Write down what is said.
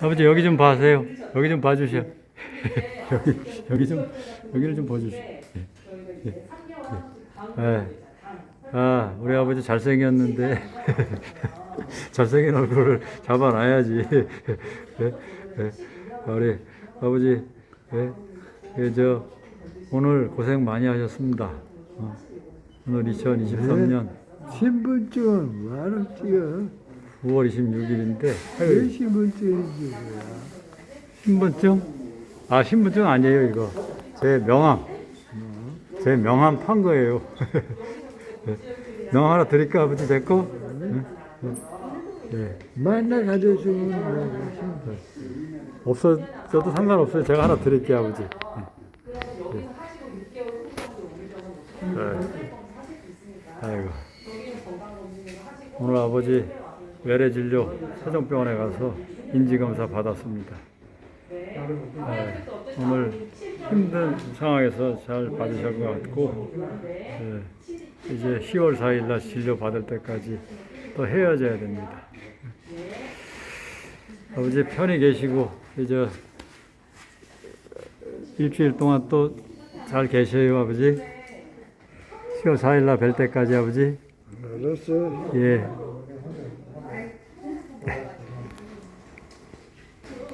아버지 여기 좀 봐세요. 여기 좀 봐주세요. 여기 여기 좀 여기를 좀 봐주세요. 예. 예. 예. 예. 아 우리 아버지 잘생겼는데 잘생긴 얼굴을 잡아놔야지. 예. 예. 우리 아버지 예. 예. 저 오늘 고생 많이 하셨습니다. 어. 오늘 2023년 신분증 많은 지요. 5월 26일인데 왜 신분증이지 신분증? 아 신분증 아니에요 이거. 제 명함. 제 명함 판 거예요. 명함 하나 드릴까 아버지? 됐고? 네. 네. 만나 가져주면 없어져도 상관없어요. 제가 하나 드릴게요 아버지. 네. 네. 아이고. 오늘 아버지 외래 진료 세종병원에 가서 인지검사 받았습니다 네, 오늘 힘든 상황에서 잘 받으실 것 같고 네, 이제 10월 4일 날 진료 받을 때까지 또 헤어져야 됩니다. 아버지 편히 계시고 이제 일주일 동안 또 잘 계셔요 아버지. 10월 4일 날 뵐 때까지 아버지. 알았어. 예